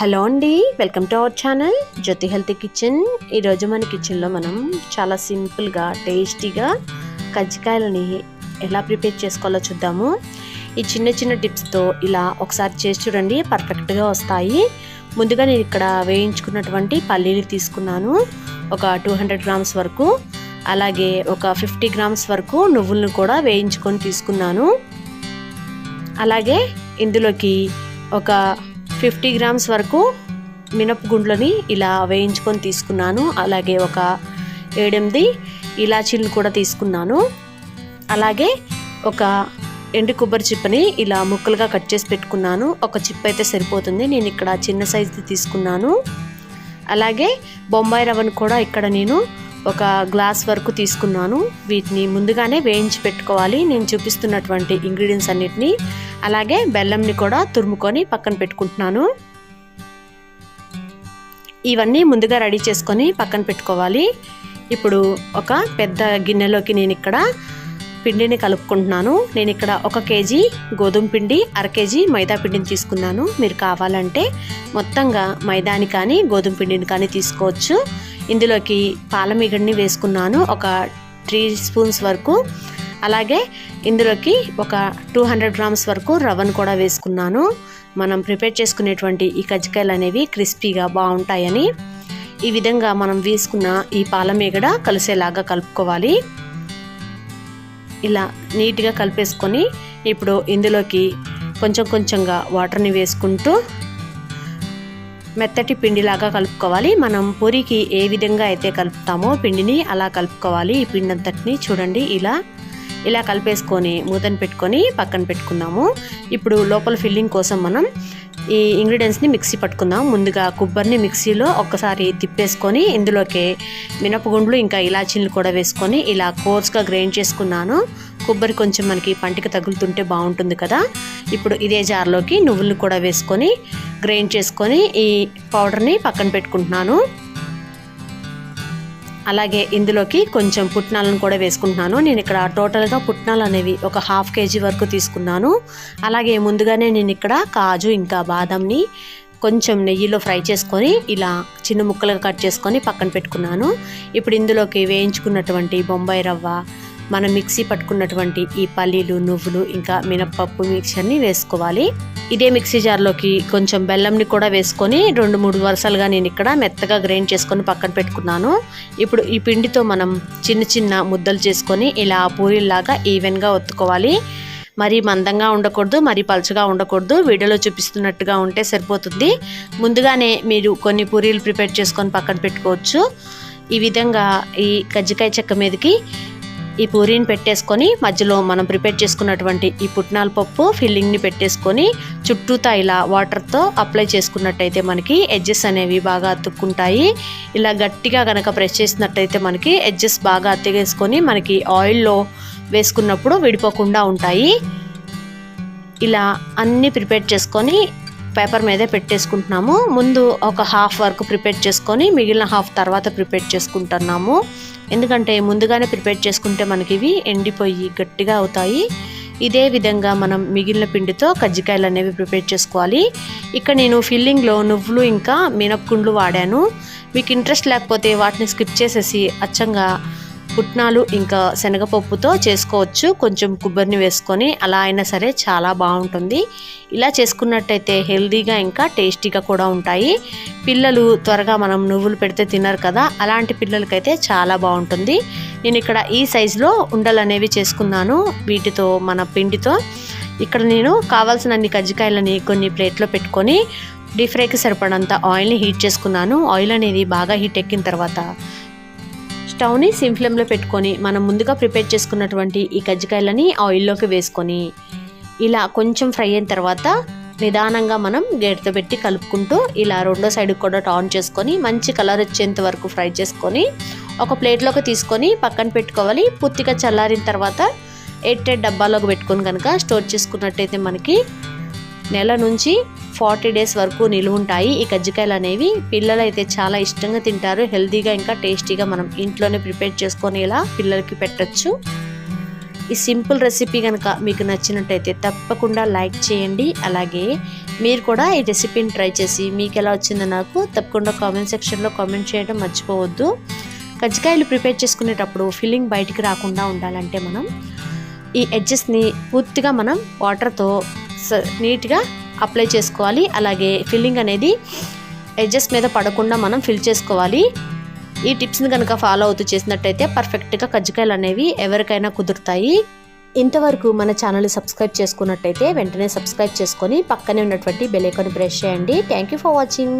Hello అండి welcome to our channel Jyothi healthy kitchen. ఈరోజు మన కిచెన్లో మనం చాలా సింపుల్గా టేస్టీగా కజ్జికాయలని ఎలా ప్రిపేర్ చేసుకోవాలో చూద్దాము. ఈ చిన్న చిన్న టిప్స్తో ఇలా ఒకసారి చేసి చూడండి పర్ఫెక్ట్గా వస్తాయి. ముందుగా నేను ఇక్కడ వేయించుకున్నటువంటి పల్లీలు తీసుకున్నాను ఒక టూ హండ్రెడ్ గ్రామ్స్ వరకు. అలాగే ఒక ఫిఫ్టీ గ్రామ్స్ వరకు నువ్వులను కూడా వేయించుకొని తీసుకున్నాను. అలాగే ఇందులోకి ఒక ఫిఫ్టీ గ్రామ్స్ వరకు మినపగుండ్లని ఇలా వేయించుకొని తీసుకున్నాను. అలాగే ఒక ఏడెనిమిది ఇలాచీలను కూడా తీసుకున్నాను. అలాగే ఒక ఎండు కొబ్బరి చిప్పని ఇలా ముక్కలుగా కట్ చేసి పెట్టుకున్నాను. ఒక చిప్ అయితే సరిపోతుంది. నేను ఇక్కడ చిన్న సైజుది తీసుకున్నాను. అలాగే బొంబాయి రవ్వను కూడా ఇక్కడ నేను ఒక గ్లాస్ వరకు తీసుకున్నాను. వీటిని ముందుగానే వేయించి పెట్టుకోవాలి. నేను చూపిస్తున్నటువంటి ఇంగ్రీడియంట్స్ అన్నిటిని అలాగే బెల్లంని కూడా తురుముకొని పక్కన పెట్టుకుంటున్నాను. ఇవన్నీ ముందుగా రెడీ చేసుకొని పక్కన పెట్టుకోవాలి. ఇప్పుడు ఒక పెద్ద గిన్నెలోకి నేను ఇక్కడ పిండిని కలుపుకుంటున్నాను. నేను ఇక్కడ ఒక కేజీ గోధుమ పిండి అర కేజీ మైదా పిండిని తీసుకున్నాను. మీరు కావాలంటే మొత్తంగా మైదాని కానీ గోధుమ పిండిని కానీ తీసుకోవచ్చు. ఇందులోకి పాలమిగడిని వేసుకున్నాను. ఒక త్రీ స్పూన్స్ వరకు. అలాగే ఇందులోకి ఒక టూ హండ్రెడ్ గ్రామ్స్ వరకు రవ్వను కూడా వేసుకున్నాను. మనం ప్రిపేర్ చేసుకునేటువంటి ఈ కజ్జికాయలు అనేవి క్రిస్పీగా బాగుంటాయని. ఈ విధంగా మనం వేసుకున్న ఈ పాలమీగడ కలిసేలాగా కలుపుకోవాలి. ఇలా నీట్గా కలిపేసుకొని ఇప్పుడు ఇందులోకి కొంచెం కొంచెంగా వాటర్ని వేసుకుంటూ మెత్తటి పిండిలాగా కలుపుకోవాలి. మనం పూరికి ఏ విధంగా అయితే కలుపుతామో పిండిని అలా కలుపుకోవాలి. ఈ పిండి అంతటిని చూడండి ఇలా ఇలా కలిపేసుకొని మూతను పెట్టుకొని పక్కన పెట్టుకున్నాము ఇప్పుడు లోపల ఫిల్లింగ్ కోసం మనం ఈ ఇంగ్రీడియంట్స్ని మిక్సీ పట్టుకుందాం. ముందుగా కొబ్బరిని మిక్సీలో ఒక్కసారి తిప్పేసుకొని ఇందులోకి మినపగుండ్లు ఇంకా ఇలాచీలు కూడా వేసుకొని ఇలా కోర్స్గా గ్రైండ్ చేసుకున్నాను. కొబ్బరి కొంచెం మనకి పంటికి తగులుతుంటే బాగుంటుంది కదా. ఇప్పుడు ఇదే జార్లోకి నువ్వులు కూడా వేసుకొని గ్రైండ్ చేసుకొని ఈ పౌడర్ని పక్కన పెట్టుకుంటున్నాను. అలాగే ఇందులోకి కొంచెం పుట్నాలను కూడా వేసుకుంటున్నాను. నేను ఇక్కడ టోటల్గా పుట్నాలు అనేవి ఒక హాఫ్ కేజీ వరకు తీసుకున్నాను. అలాగే ముందుగానే నేను ఇక్కడ కాజు ఇంకా బాదంని కొంచెం నెయ్యిలో ఫ్రై చేసుకొని ఇలా చిన్న ముక్కలుగా కట్ చేసుకొని పక్కన పెట్టుకున్నాను. ఇప్పుడు ఇందులోకి వేయించుకున్నటువంటి బొంబాయి రవ్వ మనం మిక్సీ పట్టుకున్నటువంటి ఈ పల్లీలు నువ్వులు ఇంకా మినప్పప్పు మిక్చర్ని వేసుకోవాలి. ఇదే మిక్సీ జార్లోకి కొంచెం బెల్లంని కూడా వేసుకొని రెండు మూడు వరుసలుగా నేను ఇక్కడ మెత్తగా గ్రైండ్ చేసుకొని పక్కన పెట్టుకున్నాను. ఇప్పుడు ఈ పిండితో మనం చిన్న చిన్న ముద్దలు చేసుకొని ఇలా పూరీలాగా ఈవెన్గా ఒత్తుకోవాలి. మరీ మందంగా ఉండకూడదు మరీ పలుచగా ఉండకూడదు. వీడియోలో చూపిస్తున్నట్టుగా ఉంటే సరిపోతుంది. ముందుగానే మీరు కొన్ని పూరీలు ప్రిపేర్ చేసుకొని పక్కన పెట్టుకోవచ్చు. ఈ విధంగా ఈ కజ్జికాయ చెక్క మీదకి ఈ పూరీని పెట్టేసుకొని మధ్యలో మనం ప్రిపేర్ చేసుకున్నటువంటి ఈ పుట్నాల పప్పు ఫిల్లింగ్ని పెట్టేసుకొని చుట్టూతా ఇలా వాటర్తో అప్లై చేసుకున్నట్టయితే మనకి ఎడ్జెస్ అనేవి బాగా అతుక్కుంటాయి. ఇలా గట్టిగా కనుక ప్రెస్ చేసినట్టయితే మనకి ఎడ్జెస్ బాగా అతికేసుకొని మనకి ఆయిల్లో వేసుకున్నప్పుడు విడిపోకుండా ఉంటాయి. ఇలా అన్నీ ప్రిపేర్ చేసుకొని పేపర్ మీదే పెట్టేసుకుంటున్నాము. ముందు ఒక హాఫ్ వరకు ప్రిపేర్ చేసుకొని మిగిలిన హాఫ్ తర్వాత ప్రిపేర్ చేసుకుంటున్నాము. ఎందుకంటే ముందుగానే ప్రిపేర్ చేసుకుంటే మనకి ఇవి ఎండిపోయి గట్టిగా అవుతాయి. ఇదే విధంగా మనం మిగిలిన పిండితో కజ్జికాయలు అనేవి ప్రిపేర్ చేసుకోవాలి. ఇక్కడ నేను ఫిల్లింగ్లో నువ్వులు ఇంకా మినపగుండ్లు వాడాను. మీకు ఇంట్రెస్ట్ లేకపోతే వాటిని స్కిప్ చేసేసి అచ్చంగా పుట్నాలు ఇంకా శనగపప్పుతో చేసుకోవచ్చు. కొంచెం కొబ్బరిని వేసుకొని అలా అయినా సరే చాలా బాగుంటుంది. ఇలా చేసుకున్నట్టయితే హెల్దీగా ఇంకా టేస్టీగా కూడా ఉంటాయి. పిల్లలు త్వరగా మనం నువ్వులు పెడితే తినరు కదా అలాంటి పిల్లలకైతే చాలా బాగుంటుంది. నేను ఇక్కడ ఈ సైజులో ఉండలు అనేవి చేసుకున్నాను. వీటితో మన పిండితో. ఇక్కడ నేను కావాల్సిన అన్ని కజ్జికాయలని కొన్ని ప్లేట్లో పెట్టుకొని డీప్ ఫ్రైకి సరిపడంత ఆయిల్ని హీట్ చేసుకున్నాను. ఆయిల్ అనేది బాగా హీట్ ఎక్కిన తర్వాత స్టవ్ని సిమ్ ఫ్లేమ్లో పెట్టుకొని మనం ముందుగా ప్రిపేర్ చేసుకున్నటువంటి ఈ కజ్జికాయలని ఆయిల్లోకి వేసుకొని ఇలా కొంచెం ఫ్రై అయిన తర్వాత నిదానంగా మనం గేట్తో పెట్టి కలుపుకుంటూ ఇలా రెండో సైడ్ కూడా టర్న్ చేసుకొని మంచి కలర్ వచ్చేంత వరకు ఫ్రై చేసుకొని ఒక ప్లేట్లోకి తీసుకొని పక్కన పెట్టుకోవాలి. పూర్తిగా చల్లారిన తర్వాత ఎయిట్ ఎయిట్ డబ్బాలోకి పెట్టుకొని కనుక స్టోర్ చేసుకున్నట్టయితే మనకి నెల నుంచి ఫార్టీ డేస్ వరకు నిలువుంటాయి. ఈ కజ్జికాయలు అనేవి పిల్లలు అయితే చాలా ఇష్టంగా తింటారు. హెల్తీగా ఇంకా టేస్టీగా మనం ఇంట్లోనే ప్రిపేర్ చేసుకొని ఇలా పిల్లలకి పెట్టచ్చు. ఈ సింపుల్ రెసిపీ కనుక మీకు నచ్చినట్టయితే తప్పకుండా లైక్ చేయండి. అలాగే మీరు కూడా ఈ రెసిపీని ట్రై చేసి మీకు ఎలా వచ్చిందో నాకు తప్పకుండా కామెంట్ సెక్షన్లో కామెంట్ చేయడం మర్చిపోవద్దు. కజ్జికాయలు ప్రిపేర్ చేసుకునేటప్పుడు ఫిల్లింగ్ బయటికి రాకుండా ఉండాలంటే మనం ఈ ఎడ్జెస్ని పూర్తిగా మనం వాటర్తో స- నీట్గా అప్లై చేసుకోవాలి. అలాగే ఫిల్లింగ్ అనేది ఎడ్జెస్ మీద పడకుండా మనం ఫిల్ చేసుకోవాలి. ఈ టిప్స్ని కనుక ఫాలో అవుతూ చేసినట్టయితే పర్ఫెక్ట్గా కజ్జికాయలు అనేవి ఎవరికైనా కుదురుతాయి. ఇంతవరకు మన ఛానల్ సబ్స్క్రైబ్ చేసుకున్నట్టయితే వెంటనే సబ్స్క్రైబ్ చేసుకొని పక్కనే ఉన్నటువంటి బెల్ ఐకాన్ ప్రెస్ చేయండి. Thank you for watching.